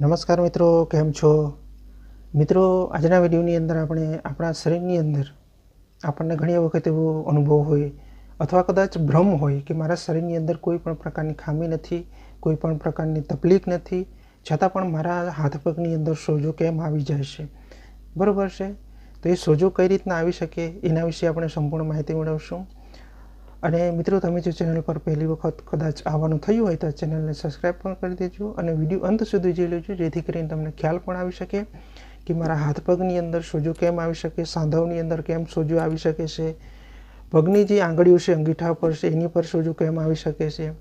નમસ્કાર મિત્રો, કેમ છો? મિત્રો, આજના વિડીયોની અંદર આપણે આપણા શરીરની અંદર આપણને ઘણી વખત એવો અનુભવ હોય અથવા કદાચ ભ્રમ હોય કે મારા શરીરની અંદર કોઈ પણ પ્રકારની ખામી નથી, કોઈ પણ પ્રકારની તકલીફ નથી, છતાં પણ મારા હાથ પગની અંદર સોજો કેમ આવી જાય છે? બરાબર છે? તો એ સોજો કઈ રીતના આવી શકે એના વિશે આપણે સંપૂર્ણ માહિતી મેળવશું. અને મિત્રો, તમે જો ચેનલ પર પહેલી વખત કદાચ આવવાનું થયું હોય તો ચેનલને સબસ્ક્રાઈબ પણ કરી દેજો અને વીડિયો અંત સુધી જોઈ લેજો, જેથી કરીને તમને ખ્યાલ પણ આવી શકે કે મારા હાથ પગની અંદર સોજો કેમ આવી શકે સાંધાઓની અંદર કેમ સોજો આવી શકે છે, પગની જે આંગળીઓ છે, અંગીઠા પર છે, એની પર સોજો કેમ આવી શકે છે.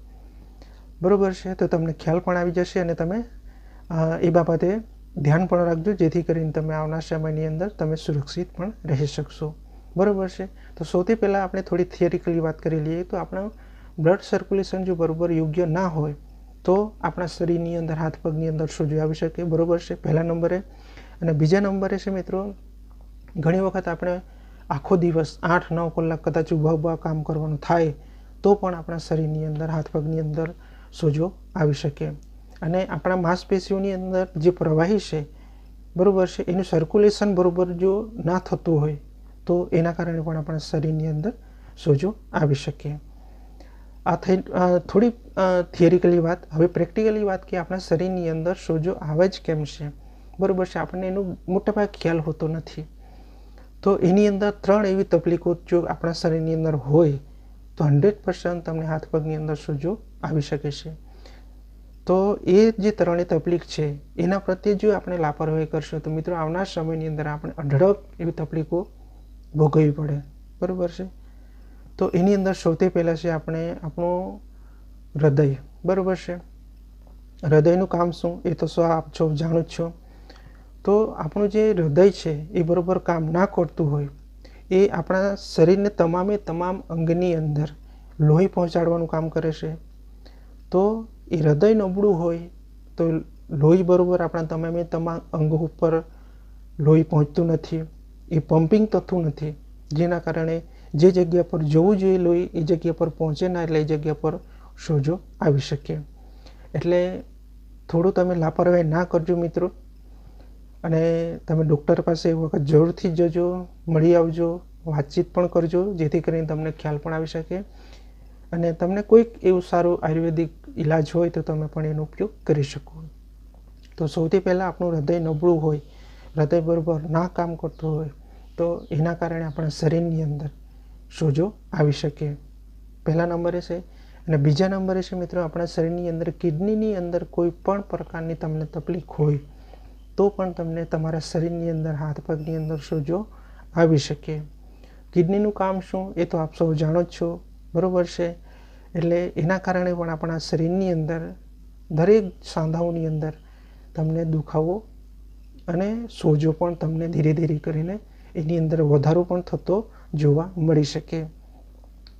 બરાબર છે? તો તમને ખ્યાલ પણ આવી જશે અને તમે એ બાબતે ધ્યાન પણ રાખજો, જેથી કરીને તમે આવનાર સમયની અંદર તમે સુરક્ષિત પણ રહી શકશો. બરાબર છે? તો સૌથી પહેલાં આપણે થોડી થિયરિકલી વાત કરી લઈએ તો આપણા બ્લડ સર્ક્યુલેશન જો બરાબર યોગ્ય ના હોય, તો આપણા શરીરની અંદર, હાથ પગની અંદર સોજો આવી શકે? બરાબર છે? પહેલા નંબરે. અને બીજા નંબરે છે મિત્રો, ઘણી વખત આપણે આખો દિવસ આઠ, નવ કલાક કદાચ ઊભા ઊભા કામ કરવાનું થાય, તો પણ આપણા શરીરની અંદર, હાથ પગની અંદર સોજો આવી શકે? અને આપણા માંસપેશીઓની અંદર જે પ્રવાહી છે, બરાબર છે? એનું સર્ક્યુલેશન બરાબર જો ના થતું હોય તો એના કારણે પણ આપણા શરીરની અંદર સોજો આવી શકે. આ થઈ થોડી થિયરિકલી વાત. હવે પ્રેક્ટિકલી વાત કે આપણા શરીરની અંદર સોજો આવે જ કેમ છે? બરાબર છે, આપણને એનું મોટાભાગે ખ્યાલ હોતો નથી. તો એની અંદર ત્રણ એવી તકલીફો જો આપણા શરીરની અંદર હોય, તો હંડ્રેડ પર્સન્ટ તમને હાથ પગની અંદર સોજો આવી શકે છે. તો એ જે ત્રણેય તકલીફ છે, એના પ્રત્યે જો આપણે લાપરવાહી કરશું, તો મિત્રો આવનાર સમયની અંદર આપણે અઢળક એવી તકલીફો ભોગવવી પડે. બરાબર છે? તો એની અંદર સૌથી પહેલાં છે આપણે આપણું હૃદય. બરાબર છે? હૃદયનું કામ શું? એ તો શું આપ છો? જાણો જ છો. તો આપણું જે હૃદય છે, એ બરાબર કામ ના કરતું હોય, એ આપણા શરીરને તમામે તમામ અંગની અંદર લોહી પહોંચાડવાનું કામ કરે છે. તો એ હૃદય નબળું હોય, તો લોહી બરાબર આપણા તમામે તમામ અંગો ઉપર લોહી પહોંચતું નથી. એ પમ્પિંગ થતું નથી. જેના કારણે જે જગ્યા પર જવું જોઈએ લોહી, એ જગ્યા પર પહોંચે ના એટલે એ જગ્યા પર સોજો આવી શકે. એટલે થોડું તમે લાપરવાહી ના કરજો મિત્રો. અને તમે ડૉક્ટર પાસે એક વખત જરૂરથી જજો, મળી આવજો, વાતચીત પણ કરજો, જેથી કરીને તમને ખ્યાલ પણ આવી શકે. અને તમને કોઈક એવું સારું આયુર્વેદિક ઈલાજ હોય તો તમે પણ એનો ઉપયોગ કરી શકો. તો સૌથી પહેલાં આપણું હૃદય નબળું હોય, હૃદય બરાબર ના કામ કરતું હોય તો એના કારણે આપણા શરીરની અંદર સોજો આવી શકે. પહેલા નંબરે છે. અને બીજા નંબરે છે મિત્રો, આપણા શરીરની અંદર કિડનીની અંદર કોઈ પણ પ્રકારની તમને તકલીફ હોય, તો પણ તમને તમારા શરીરની અંદર, હાથ પગની અંદર સોજો આવી શકે. કિડનીનું કામ શું એ તો આપ સૌ જાણો જ છો, બરાબર છે? એટલે એના કારણે પણ આપણા શરીરની અંદર, દરેક સાંધાઓની અંદર તમને દુખાવો અને સોજો પણ તમને ધીરે ધીરે કરીને એની અંદર વધારો પણ થતો જોવા મળી શકે.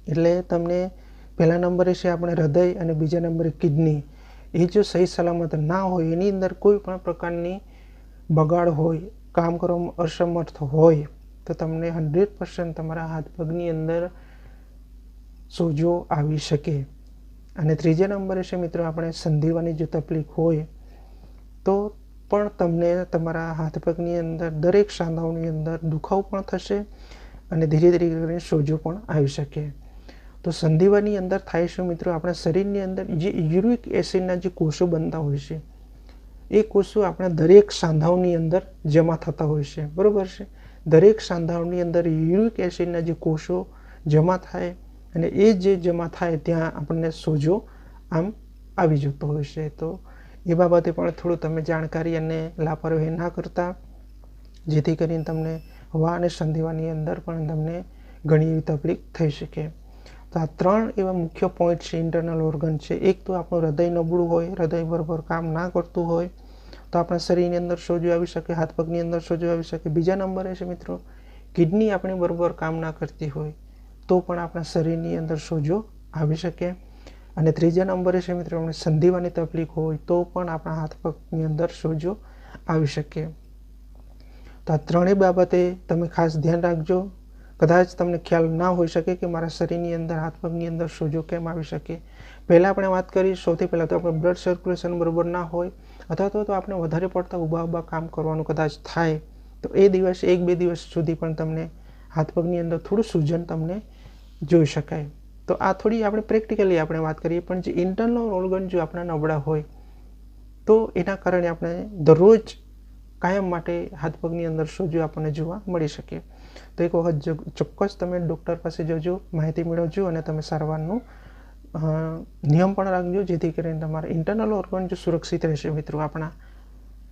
એટલે તમને પહેલા નંબરે છે આપણે હૃદય અને બીજા નંબરે કિડની. એ જો સહી સલામત ના હોય, એની અંદર કોઈ પણ પ્રકારની બગાડ હોય, કામ કરવામાં અસમર્થ હોય, તો તમને હંડ્રેડ પર્સન્ટ તમારા હાથ પગની અંદર સોજો આવી શકે. અને ત્રીજા નંબરે છે મિત્રો, આપણે સંધિવાની જો તકલીફ હોય, તો પણ તમને તમારા હાથ પગની અંદર, દરેક સાંધાઓની અંદર દુખાવો પણ થશે અને ધીરે ધીરે કરીને સોજો પણ આવી શકે. તો સંધિવાની અંદર થાય છે મિત્રો? આપણા શરીરની અંદર જે યુરિક એસિડના જે કોષો બનતા હોય છે, એ કોષો આપણા દરેક સાંધાઓની અંદર જમા થતા હોય છે. બરાબર છે? દરેક સાંધાઓની અંદર યુરિક એસિડના જે કોષો જમા થાય અને એ જે જમા થાય ત્યાં આપણને સોજો આમ આવી જતો હોય છે. તો એ બાબતે પણ થોડું તમે જાણકારી અને લાપરવાહી ના કરતા, જેથી કરીને તમને હવા અને સંધિવાની અંદર પણ તમને ઘણી એવી તકલીફ થઈ શકે. તો આ ત્રણ એવા મુખ્ય પોઈન્ટ છે ઇન્ટરનલ ઓર્ગન છે. એક તો આપણું હૃદય નબળું હોય, હૃદય બરોબર કામ ના કરતું હોય, તો આપણા શરીરની અંદર સોજો આવી શકે, હાથ પગની અંદર સોજો આવી શકે. બીજા નંબરે છે મિત્રો કિડની આપણી બરોબર કામ ના કરતી હોય, તો પણ આપણા શરીરની અંદર સોજો આવી શકે. અને ત્રીજા નંબરે છે મિત્રો આપણે સંધિવાની તકલીફ હોય તો પણ આપણા હાથ પગની અંદર સોજો આવી શકે. તો આ ત્રણેય બાબતે તમે ખાસ ધ્યાન રાખજો. કદાચ તમને ખ્યાલ ના હોઈ શકે કે મારા શરીરની અંદર, હાથ પગની અંદર સોજો કેમ આવી શકે. પહેલાં આપણે વાત કરી, સૌથી પહેલાં તો આપણે બ્લડ સર્ક્યુલેશન બરાબર ના હોય, અથવા તો આપણે વધારે પડતા ઊભા ઊભા કામ કરવાનું કદાચ થાય, તો એ દિવસ, એક બે દિવસ સુધી પણ તમને હાથ પગની અંદર થોડું સૂજન તમને જોઈ શકાય. તો આ થોડી આપણે પ્રેક્ટિકલી આપણે વાત કરીએ, પણ જે ઇન્ટરનલ ઓર્ગન જો આપણા નબળા હોય, તો એના કારણે આપણે દરરોજ કાયમ માટે હાથ પગની અંદર સોજો આપણને જોવા મળી શકે. તો એક વખત ચોક્કસ તમે ડૉક્ટર પાસે જજો, માહિતી મેળવજો અને તમે સારવારનું નિયમ પણ રાખજો, જેથી કરીને તમારા ઇન્ટરનલ ઓર્ગન જો સુરક્ષિત રહેશે મિત્રો આપણા,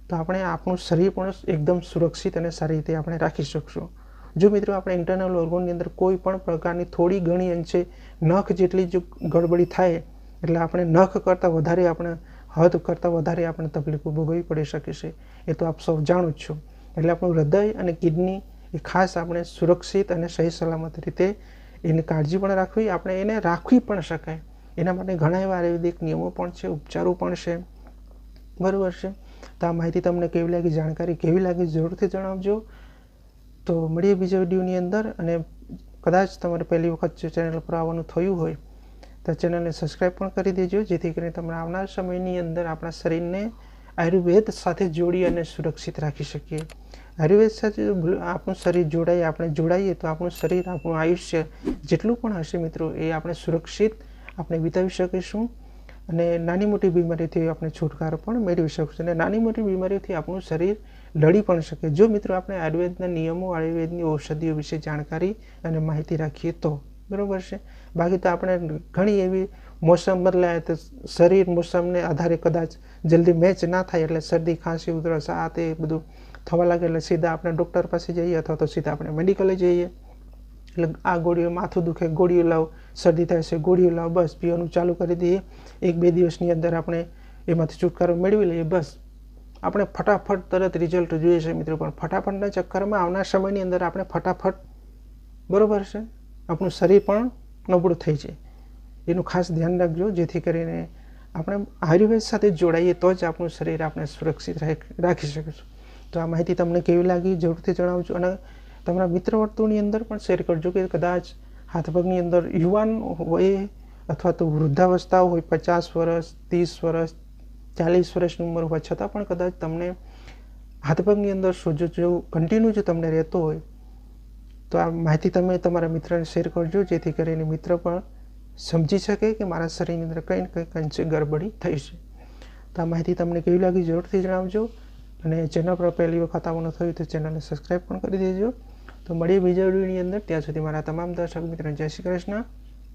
તો આપણે આપણું શરીર પણ એકદમ સુરક્ષિત અને સારી રીતે આપણે રાખી શકશું. જો મિત્રો આપણે ઇન્ટરનલ ઓર્ગનની અંદર કોઈ પણ પ્રકારની થોડી ઘણી અંશે નખ જેટલી જો ગડબડી થાય, એટલે આપણે નખ કરતાં વધારે આપણે હદ કરતાં વધારે આપણે તકલીફો ભોગવવી પડી શકે છે. એ તો આપ સૌ જાણો જ છો. એટલે આપણું હૃદય અને કિડની એ ખાસ આપણે સુરક્ષિત અને સહી સલામત રીતે એની કાળજી પણ રાખવી, આપણે એને રાખવી પણ શકાય. એના માટે ઘણા એવા આયુર્વેદિક નિયમો પણ છે, ઉપચારો પણ છે. બરાબર છે? તો આ માહિતી તમને કેવી લાગી, જાણકારી કેવી લાગી જરૂરથી જણાવજો. તો મળીએ બીજા વિડીયોની અંદર અને કદાચ તમારે પહેલી વખત જો ચેનલ પર આવવાનું થયું હોય, તો ચેનલને સબસ્ક્રાઈબ પણ કરી દેજો, જેથી કરીને તમે આવનાર સમયની અંદર આપણા શરીરને આયુર્વેદ સાથે જોડી અને સુરક્ષિત રાખી શકીએ. આયુર્વેદ સાથે આપણું શરીર જોડાઈ આપણે જોડાઈએ, તો આપણું શરીર, આપણું આયુષ્ય જેટલું પણ હશે મિત્રો, એ આપણે સુરક્ષિત આપણે વિતાવી શકીશું. અને નાની મોટી બીમારીથી આપણે છુટકારો પણ મેળવી શકીશું. અને નાની મોટી બીમારીઓથી આપણું શરીર લડી પણ શકે. જો મિત્રો આપણે આયુર્વેદના નિયમો, આયુર્વેદની ઔષધિઓ વિશે જાણકારી અને માહિતી રાખીએ તો બરાબર છે. બાકી તો આપણે ઘણી એવી મોસમ બદલાય તો શરીર મોસમને આધારે કદાચ જલ્દી મેચ ના થાય એટલે શરદી, ખાંસી, ઉધરસ, આ તે બધું થવા લાગે એટલે સીધા આપણે ડૉક્ટર પાસે જઈએ અથવા તો સીધા આપણે મેડિકલે જઈએ. એટલે આ ગોળીઓ માથું દુખે, ગોળીઓ લાવ, શરદી થાય છે, ગોળીઓ લાવ, બસ પીવાનું ચાલુ કરી દઈએ. એક બે દિવસની અંદર આપણે એમાંથી છુટકારો મેળવી લઈએ, બસ. આપણે ફટાફટ તરત રિઝલ્ટ જોઈએ છે મિત્રો, પણ ફટાફટના ચક્કરમાં આવનાર સમયની અંદર આપણે ફટાફટ, બરાબર છે? આપણું શરીર પણ નબળું થઈ જાય. એનું ખાસ ધ્યાન રાખજો, જેથી કરીને આપણે આયુર્વેદ સાથે જોડાઈએ તો જ આપણું શરીર આપણે સુરક્ષિત રાખી શકીશું. તો આ માહિતી તમને કેવી લાગી જરૂરથી જણાવજો અને તમારા મિત્ર વર્તુળની અંદર પણ શેર કરજો કે કદાચ હાથ પગની અંદર યુવાન હોય અથવા તો વૃદ્ધાવસ્થા હોય, પચાસ વર્ષ, ત્રીસ વર્ષ ચાલીસ વર્ષની ઉંમર હોવા છતાં પણ કદાચ તમને હાથ પગની અંદર સોજો જો કન્ટિન્યુ જો તમને રહેતો હોય, તો આ માહિતી તમે તમારા મિત્રને શેર કરજો, જેથી કરીને મિત્ર પણ સમજી શકે કે મારા શરીરની અંદર કંઈ ને કંઈ કંઈ ગડબડી થઈ છે. તો આ માહિતી તમને કેવી લાગી જરૂરથી જણાવજો. અને ચેનલ પર પહેલી વખત આવવાનું થયું તો ચેનલને સબસ્ક્રાઈબ પણ કરી દેજો. તો મળીએ બીજા વિડીયોની અંદર. ત્યાં સુધી મારા તમામ દર્શક મિત્રો જય શ્રી કૃષ્ણ.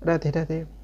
રાધે રાધે.